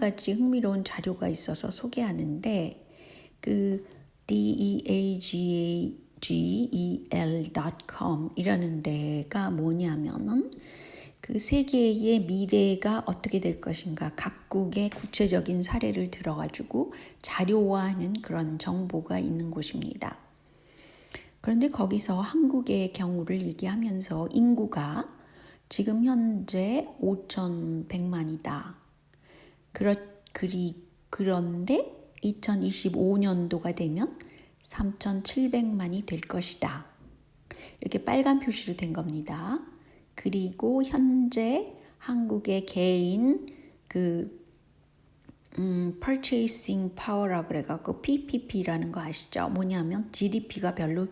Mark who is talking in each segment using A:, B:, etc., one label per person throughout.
A: 가지 흥미로운 자료가 있어서 소개하는데 그 deagel.com 이라는 데가 뭐냐면은 그 세계의 미래가 어떻게 될 것인가 각국의 구체적인 사례를 들어가지고 자료화하는 그런 정보가 있는 곳입니다. 그런데 거기서 한국의 경우를 얘기하면서 인구가 지금 현재 5,100만이다. 그렇, 그리, 그런데 2025년도가 되면 3,700만이 될 것이다. 이렇게 빨간 표시로 된 겁니다. 그리고 현재 한국의 개인 그 음, purchasing power라고 그래갖고 PPP라는 거 아시죠? 뭐냐면 GDP가 별로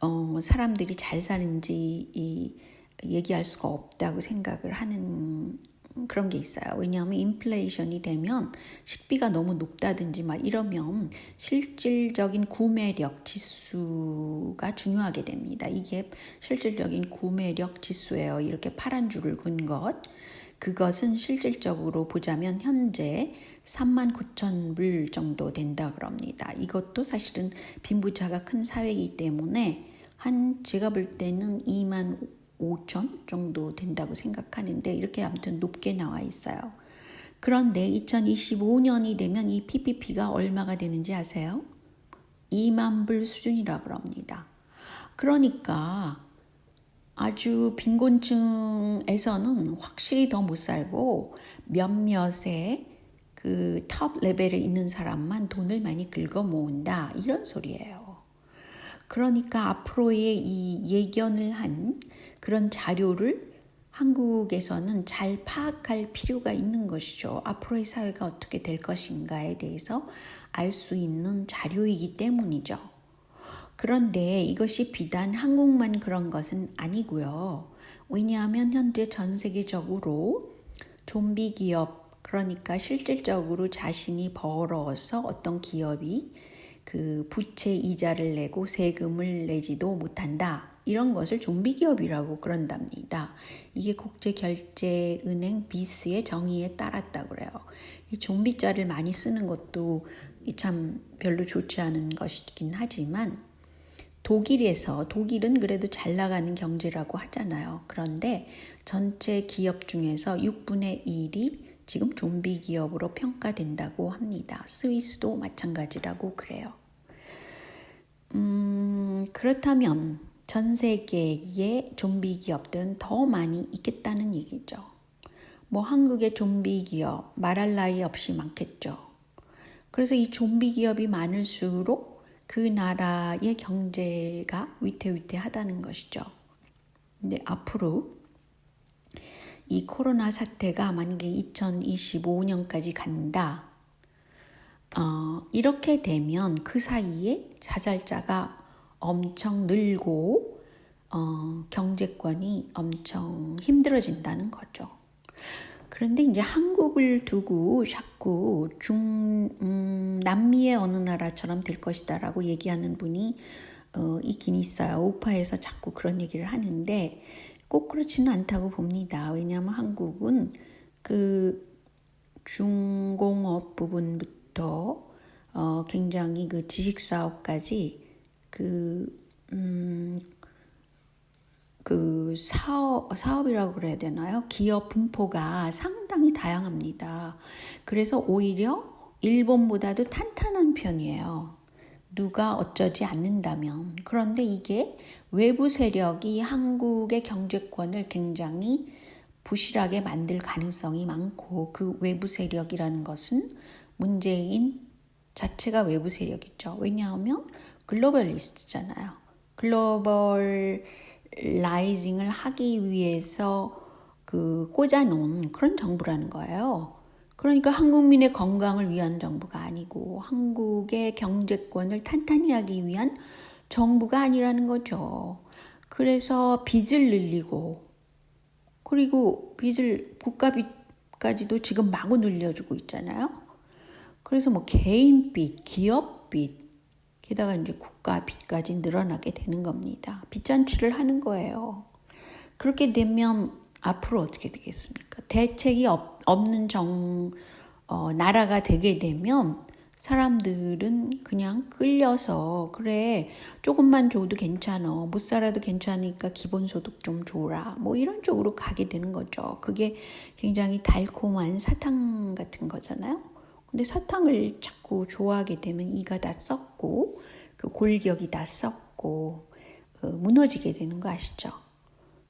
A: 어, 사람들이 잘 사는지 이, 얘기할 수가 없다고 생각을 하는 그런 게 있어요. 왜냐하면 인플레이션이 되면 식비가 너무 높다든지 막 이러면 실질적인 구매력 지수가 중요하게 됩니다. 이게 실질적인 구매력 지수예요. 이렇게 파란 줄을 긋은 것. 그것은 실질적으로 보자면 현재 3만 9천 불 정도 된다 그럽니다. 이것도 사실은 빈부차가 큰 사회이기 때문에 한 제가 볼 때는 2만 5천 정도 된다고 생각하는데 이렇게 아무튼 높게 나와 있어요. 그런데 2025년이 되면 이 PPP가 얼마가 되는지 아세요? 2만 불 수준이라고 합니다. 그러니까 아주 빈곤층에서는 확실히 더 못 살고 몇몇의 그 탑 레벨에 있는 사람만 돈을 많이 긁어 모은다 이런 소리예요. 그러니까 앞으로의 이 예견을 한 그런 자료를 한국에서는 잘 파악할 필요가 있는 것이죠. 앞으로의 사회가 어떻게 될 것인가에 대해서 알 수 있는 자료이기 때문이죠. 그런데 이것이 비단 한국만 그런 것은 아니고요. 왜냐하면 현재 전 세계적으로 좀비 기업, 그러니까 실질적으로 자신이 벌어서 어떤 기업이 그 부채 이자를 내고 세금을 내지도 못한다. 이런 것을 좀비 기업이라고 그런답니다. 이게 국제결제은행 비스의 정의에 따랐다 그래요. 이 좀비자를 많이 쓰는 것도 참 별로 좋지 않은 것이긴 하지만 독일에서 독일은 그래도 잘 나가는 경제라고 하잖아요. 그런데 전체 기업 중에서 6분의 1이 지금 좀비 기업으로 평가된다고 합니다. 스위스도 마찬가지라고 그래요. 음, 그렇다면 전 세계의 좀비 기업들은 더 많이 있겠다는 얘기죠. 뭐 한국의 좀비 기업 말할 나위 없이 많겠죠. 그래서 이 좀비 기업이 많을수록 그 나라의 경제가 위태위태하다는 것이죠. 근데 앞으로 이 코로나 사태가 만약에 2025년까지 간다. 어, 이렇게 되면 그 사이에 자살자가 엄청 늘고 어, 경제권이 엄청 힘들어진다는 거죠. 그런데 이제 한국을 두고 자꾸 중 음, 남미의 어느 나라처럼 될 것이다라고 얘기하는 분이 어, 있긴 있어요. 우파에서 자꾸 그런 얘기를 하는데 꼭 그렇지는 않다고 봅니다. 왜냐하면 한국은 그 중공업 부분부터 어, 굉장히 그 지식 사업까지 그, 음, 그 사업, 사업이라고 그래야 되나요? 기업 분포가 상당히 다양합니다. 그래서 오히려 일본보다도 탄탄한 편이에요. 누가 어쩌지 않는다면. 그런데 이게 외부 세력이 한국의 경제권을 굉장히 부실하게 만들 가능성이 많고 그 외부 세력이라는 것은 문재인 자체가 외부 세력이죠. 왜냐하면 글로벌리스트잖아요. 글로벌 라이징을 하기 위해서 그 꽂아놓은 그런 정부라는 거예요. 그러니까 한국민의 건강을 위한 정부가 아니고 한국의 경제권을 탄탄히 하기 위한 정부가 아니라는 거죠. 그래서 빚을 늘리고 그리고 빚을 국가빚까지도 지금 마구 늘려주고 있잖아요. 그래서 뭐 개인 빚, 기업 빚, 게다가 이제 국가 빚까지 늘어나게 되는 겁니다. 빚잔치를 하는 거예요. 그렇게 되면 앞으로 어떻게 되겠습니까? 대책이 없, 없는 정, 어, 나라가 되게 되면 사람들은 그냥 끌려서 그래 조금만 줘도 괜찮아 못 살아도 괜찮으니까 기본소득 좀 줘라 뭐 이런 쪽으로 가게 되는 거죠. 그게 굉장히 달콤한 사탕 같은 거잖아요. 근데 사탕을 자꾸 좋아하게 되면 이가 다 썩고 그 골격이 다 썩고 그 무너지게 되는 거 아시죠?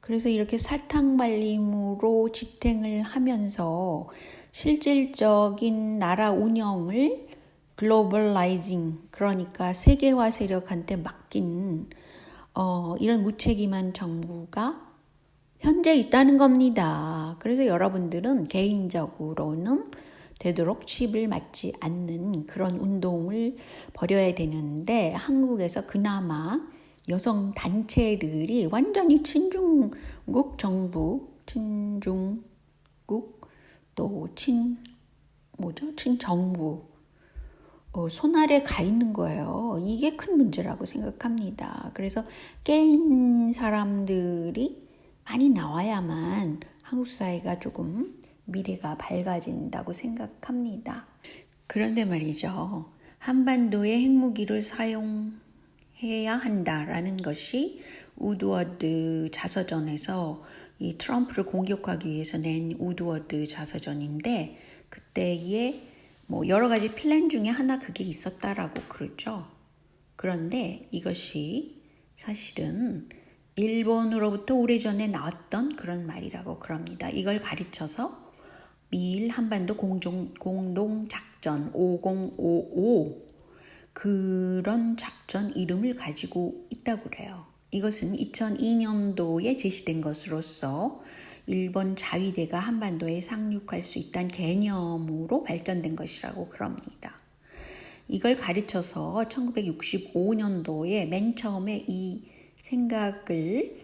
A: 그래서 이렇게 설탕 말림으로 지탱을 하면서 실질적인 나라 운영을 글로벌라이징 그러니까 세계화 세력한테 맡긴 어, 이런 무책임한 정부가 현재 있다는 겁니다. 그래서 여러분들은 개인적으로는 되도록 칩을 맞지 않는 그런 운동을 벌여야 되는데 한국에서 그나마 여성 단체들이 완전히 친중국 정부, 친중국 또 친 뭐죠? 친정부 어, 손아래 가 있는 거예요. 이게 큰 문제라고 생각합니다. 그래서 깨인 사람들이 많이 나와야만 한국 사회가 조금 미래가 밝아진다고 생각합니다. 그런데 말이죠. 한반도에 핵무기를 사용 해야 한다라는 것이 우드워드 자서전에서 이 트럼프를 공격하기 위해서 낸 우드워드 자서전인데 그때에 뭐 여러 가지 플랜 중에 하나 그게 있었다라고 그러죠. 그런데 이것이 사실은 일본으로부터 오래전에 나왔던 그런 말이라고 그럽니다. 이걸 가르쳐서 미일 한반도 공동, 공동 작전 5055 그런 작전 이름을 가지고 있다고 그래요. 이것은 2002년도에 제시된 것으로서 일본 자위대가 한반도에 상륙할 수 있다는 개념으로 발전된 것이라고 그럽니다. 이걸 가르쳐서 1965년도에 맨 처음에 이 생각을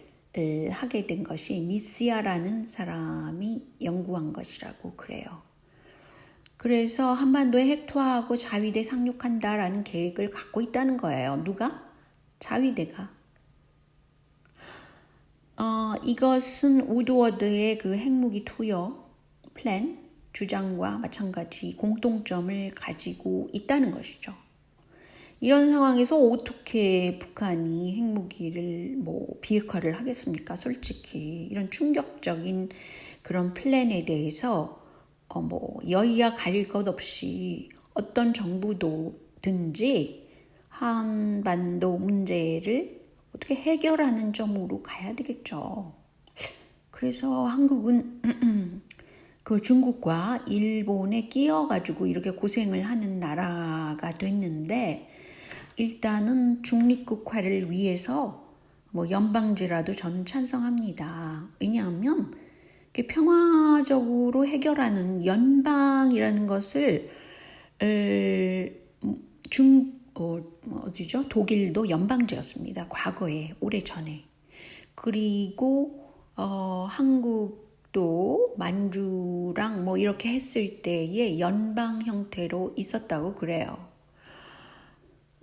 A: 하게 된 것이 미시아라는 사람이 연구한 것이라고 그래요. 그래서 한반도에 핵투하하고 자위대 상륙한다라는 계획을 갖고 있다는 거예요. 누가? 자위대가. 어, 이것은 우드워드의 그 핵무기 투여 플랜 주장과 마찬가지 공통점을 가지고 있다는 것이죠. 이런 상황에서 어떻게 북한이 핵무기를 뭐 비핵화를 하겠습니까? 솔직히 이런 충격적인 그런 플랜에 대해서 어 뭐 여야 가릴 것 없이 어떤 정부도든지 한반도 문제를 어떻게 해결하는 점으로 가야 되겠죠. 그래서 한국은 그 중국과 일본에 끼어가지고 이렇게 고생을 하는 나라가 됐는데 일단은 중립국화를 위해서 뭐 연방제라도 저는 찬성합니다. 왜냐하면 평화적으로 해결하는 연방이라는 것을 중 어, 어디죠? 독일도 연방제였습니다. 과거에 오래 전에. 그리고 어, 한국도 만주랑 뭐 이렇게 했을 때에 연방 형태로 있었다고 그래요.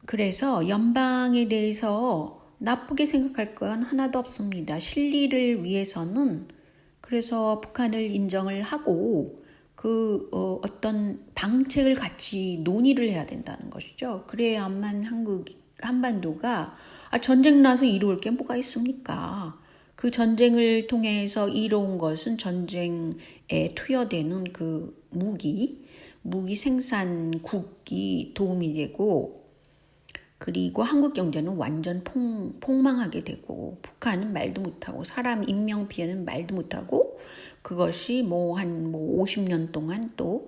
A: 그래서 연방에 대해서 나쁘게 생각할 건 하나도 없습니다. 실리를 위해서는 그래서 북한을 인정을 하고 그 어, 어떤 방책을 같이 논의를 해야 된다는 것이죠. 그래야만 한국 한반도가 아, 전쟁 나서 이루을 게 뭐가 있습니까? 그 전쟁을 통해서 이뤄온 것은 전쟁에 투여되는 그 무기, 무기 생산국이 도움이 되고 그리고 한국 경제는 완전 폭, 폭망하게 되고 북한은 말도 못하고 사람 인명 피해는 말도 못하고 그것이 뭐 한뭐 뭐 50년 동안 또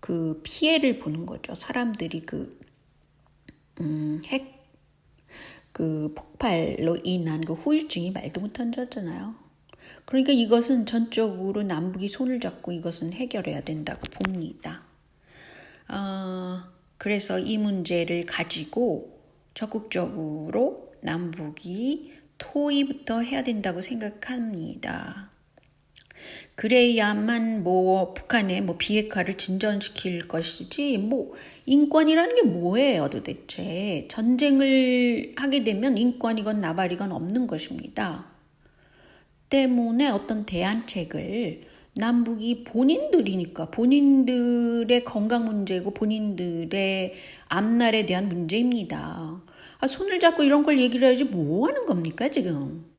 A: 그 피해를 보는 거죠. 사람들이 그, 음, 핵, 그 폭발로 인한 그 후유증이 말도 못한다잖아요. 그러니까 이것은 전적으로 남북이 손을 잡고 이것은 해결해야 된다고 봅니다. 어, 그래서 이 문제를 가지고 적극적으로 남북이 토의부터 해야 된다고 생각합니다. 그래야만 뭐 북한의 뭐 비핵화를 진전시킬 것이지 뭐 인권이라는 게 뭐예요 도대체 전쟁을 하게 되면 인권이건 나발이건 없는 것입니다. 때문에 어떤 대안책을 남북이 본인들이니까 본인들의 건강 문제고 본인들의 앞날에 대한 문제입니다. 아, 손을 잡고 이런 걸 얘기를 해야지 뭐 하는 겁니까 지금?